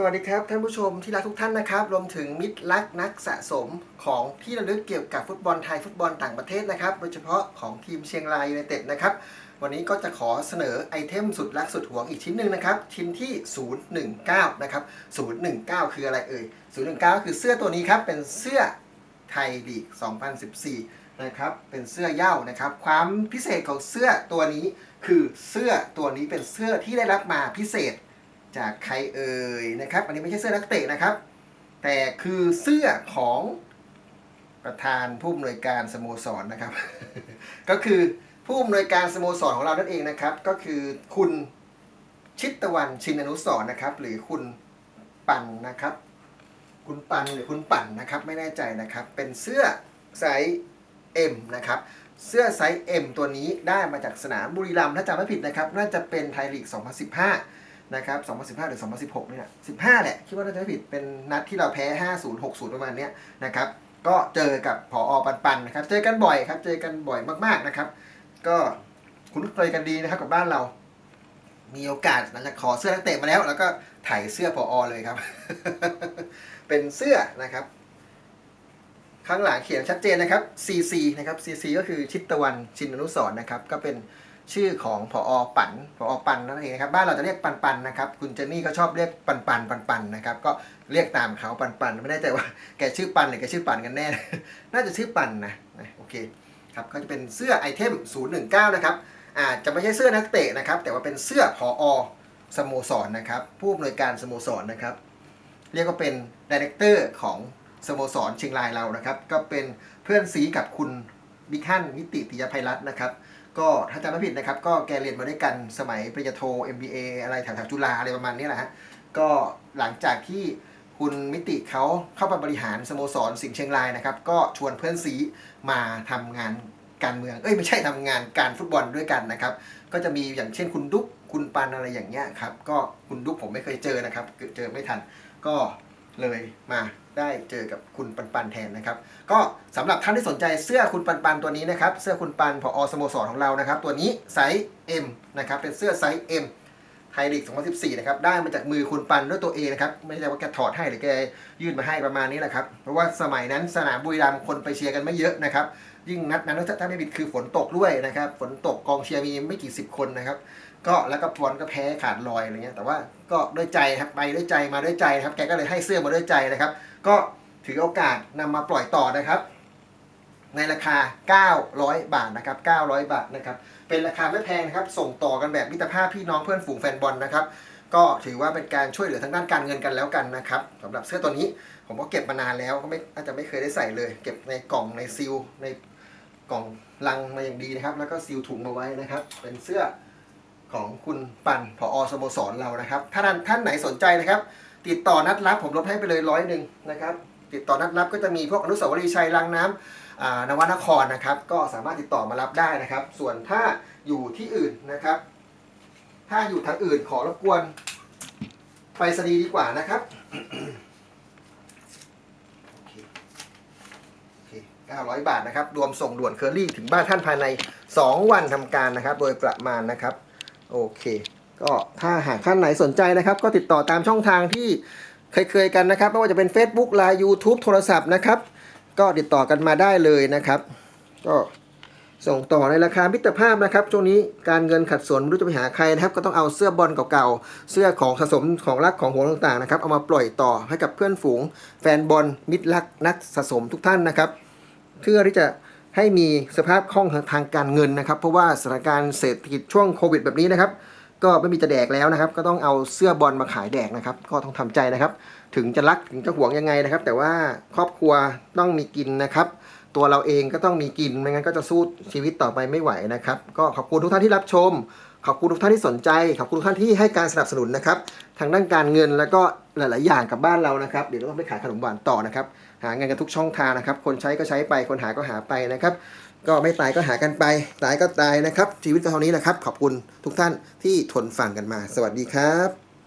สวัสดีครับท่านผู้ชมที่รักทุกท่านนะครับ รวมถึงมิตรรักนักสะสมของที่ระลึกเกี่ยวกับฟุตบอลไทยฟุตบอลต่างประเทศนะครับ โดยเฉพาะของทีมเชียงรายยูไนเต็ดนะครับ วันนี้ก็จะขอเสนอไอเทมสุดรักสุดหวงอีกชิ้นหนึ่งนะครับ ชิ้นที่ 019 นะครับ 019 คืออะไรเอ่ย 019 คือเสื้อตัวนี้ครับ เป็นเสื้อไทยลีก 2014 นะครับ เป็นเสื้อเย้านะครับ ความพิเศษของเสื้อตัวนี้คือเสื้อตัวนี้เป็นเสื้อที่ได้รับมาพิเศษ จากใครเอ่ยนะครับ อันนี้ไม่ใช่เสื้อนักเตะนะครับ แต่คือเสื้อของประธานผู้อำนวยการสโมสรนะครับ ก็คือผู้อำนวยการสโมสรของเรานั่นเองนะครับ ก็คือคุณชิตตะวันชินอนุสรนะครับ หรือคุณปันนะครับ คุณปันหรือคุณปั่นนะครับ ไม่แน่ใจนะครับ เป็นเสื้อไซส์ M นะครับ เสื้อไซส์ M ตัวนี้ได้มาจากสนามบุรีรัมย์ถ้าจำไม่ผิดนะครับ น่าจะเป็นไทยลีก 2015 นะครับ2015 หรือ 2016เนี่ย15 แหละ คิดว่าน่าจะผิด เป็นนัดที่เราแพ้ 50 60 ประมาณเนี้ยนะครับ ก็เจอกับผออปันปันนะครับ เจอกันบ่อยครับ เจอกันบ่อยมากๆนะครับ ก็คุ้นเคยกันดีนะครับกับบ้านเรา มีโอกาสหลังจากขอเสื้อนักเตะมาแล้ว แล้วก็ถ่ายเสื้อผออเลยครับ เป็นเสื้อนะครับ ข้างหลังเขียนชัดเจนนะครับ CC นะครับ CC ก็คือชิตตะวันชินอนุสร์นะครับ ก็เป็น ชื่อของผอปันผอปันนั่นเองนะครับบ้านเราจะเรียกปันปันนะครับคุณเจนนี่ก็ชอบเรียกปันปันปันปันนะครับก็เรียกตามเขาปันปันไม่แน่ใจว่าแกชื่อปันหรือแกชื่อปันกันแน่ น่าจะชื่อปันนะโอเคครับก็จะเป็นเสื้อไอเทม 019 นะครับอาจจะไม่ใช่เสื้อนักเตะนะครับ แต่ว่าเป็นเสื้อผอสโมสรนะครับ ผู้อำนวยการสโมสรนะครับ เรียกว่าเป็นดีเรคเตอร์ของสโมสรเชียงรายเรานะครับ ก็เป็นเพื่อนซีกับคุณบิ๊กฮั่นนิติติยภัยรัตน์นะครับ ก็ถ้าจำไม่ผิดนะครับ ก็แกเรียนมาด้วยกันสมัยปริญญาโท MBA อะไรแถวๆจุฬาอะไรประมาณนี้แหละฮะก็หลังจากที่คุณมิติเขาเข้ามาบริหารสโมสรสิงห์เชียงรายนะครับ ก็ชวนเพื่อนซีมาทำงานการเมือง เอ้ยไม่ใช่ทำงานการฟุตบอลด้วยกันนะครับ ก็จะมีอย่างเช่นคุณดุ๊กคุณปันอะไรอย่างเงี้ยครับ ก็คุณดุ๊กผมไม่เคยเจอนะครับ เจอไม่ทัน ก็ เลยมาได้เจอกับคุณปันปันแทนนะครับ ก็สำหรับท่านที่สนใจเสื้อคุณปันปันตัวนี้นะครับ เสื้อคุณปันพอสโมสรของเรานะครับ ตัวนี้ไซส์ M นะครับเป็นเสื้อไซส์ M ไทยลีก 2014 นะครับ ได้มาจากมือคุณปันด้วยตัวเองนะครับ ไม่ใช่ว่าแกถอดให้หรือแกยื่นมาให้ประมาณนี้แหละครับ เพราะว่าสมัยนั้นสนามบุรีรัมย์คนไปเชียร์กันไม่เยอะนะครับ ยิ่งนัดนั้นถ้าไม่ผิดคือฝนตกด้วยนะครับ ฝนตกกองเชียร์มีไม่กี่สิบคนนะครับ ก็แล้วก็บอลก็แพ้ขาดลอยอะไรเงี้ย แต่ว่าก็ด้วยใจครับไปด้วยใจมาด้วยใจนะครับ แกก็เลยให้เสื้อมาด้วยใจนะครับ ก็ถือโอกาสนำมาปล่อยต่อนะครับในราคา 900 บาทนะครับ 900 บาทนะครับ เป็นราคาไม่แพงนะครับ ส่งต่อกันแบบมิตรภาพพี่น้องเพื่อนฝูงแฟนบอลนะครับ ก็ถือว่าเป็นการช่วยเหลือทางด้านการเงินกันแล้วกันนะครับสำหรับเสื้อตัวนี้ผมก็เก็บมานานแล้วก็ไม่อาจจะไม่เคยได้ใส่เลย เก็บในกล่องในซีลใน กล่องลังมาอย่างดีนะครับ แล้วก็ซีลถุงมาไว้นะครับ เป็นเสื้อของคุณปันผอสโมสรเรานะครับ ถ้าท่านท่านไหนสนใจนะครับ ติดต่อนัดรับผมลดให้ไปเลยร้อยหนึ่งนะครับ ติดต่อนัดรับก็จะมีพวกอนุสาวรีย์ชัยรางน้ำอ่านวนครนะครับ ก็สามารถติดต่อมารับได้นะครับ ส่วนถ้าอยู่ที่อื่นนะครับ ถ้าอยู่ทางอื่นขอรบกวนไปสนีดีกว่านะครับ โอเคโอ เค900 บาทนะครับ รวมส่งด่วนเคอรี่ถึงบ้านท่านภายใน 2 วันทำการนะครับ โดยประมาณนะครับ โอเค ก็ถ้าหากท่านไหนสนใจนะครับ ก็ติดต่อตามช่องทางที่เคยๆกันนะครับ ไม่ว่าจะเป็น Facebook ไลน์ YouTube โทรศัพท์นะครับ ก็ติดต่อกันมาได้เลยนะครับ ก็ ส่งต่อในราคามิตรภาพนะครับช่วงนี้การเงินขัดสนไม่รู้จะไปหาใครนะครับ ก็ต้องเอาเสื้อบอลเก่าๆ เสื้อของสะสมของรักของหวงต่างๆนะครับเอามาปล่อยต่อให้กับเพื่อนฝูง แฟนบอลมิตรรักนักสะสมทุกท่านนะครับเพื่อที่จะให้มีสภาพคล่องทางการเงินนะครับ เพราะว่าสถานการณ์เศรษฐกิจช่วงโควิดแบบนี้นะครับ ก็ไม่มีจะแดกแล้วนะครับ ก็ต้องเอาเสื้อบอลมาขายแดกนะครับ ก็ต้องทำใจนะครับ ถึงจะรักถึงจะหวงยังไงนะครับ แต่ว่าครอบครัวต้องมีกินนะครับ ตัวเราเองก็ต้องมีกินไม่งั้นก็จะสู้ชีวิตต่อไปไม่ไหวนะครับ ก็ขอบคุณทุกท่านที่รับชม ขอบคุณทุกท่านที่สนใจ ขอบคุณทุกท่านที่ให้การสนับสนุนนะครับ ทางด้านการเงินแล้วก็หลาย ๆ อย่างกับบ้านเรานะครับ เดี๋ยวเราต้องไปขายขนมหวานต่อนะครับ หาเงินกันทุกช่องทางนะครับ คนใช้ก็ใช้ไป คนหาก็หาไปนะครับ ก็ไม่ตายก็หากันไป ตายก็ตายนะครับ ชีวิตก็เท่านี้แหละครับ ขอบคุณทุกท่านที่ทนฟังกันมา สวัสดีครับ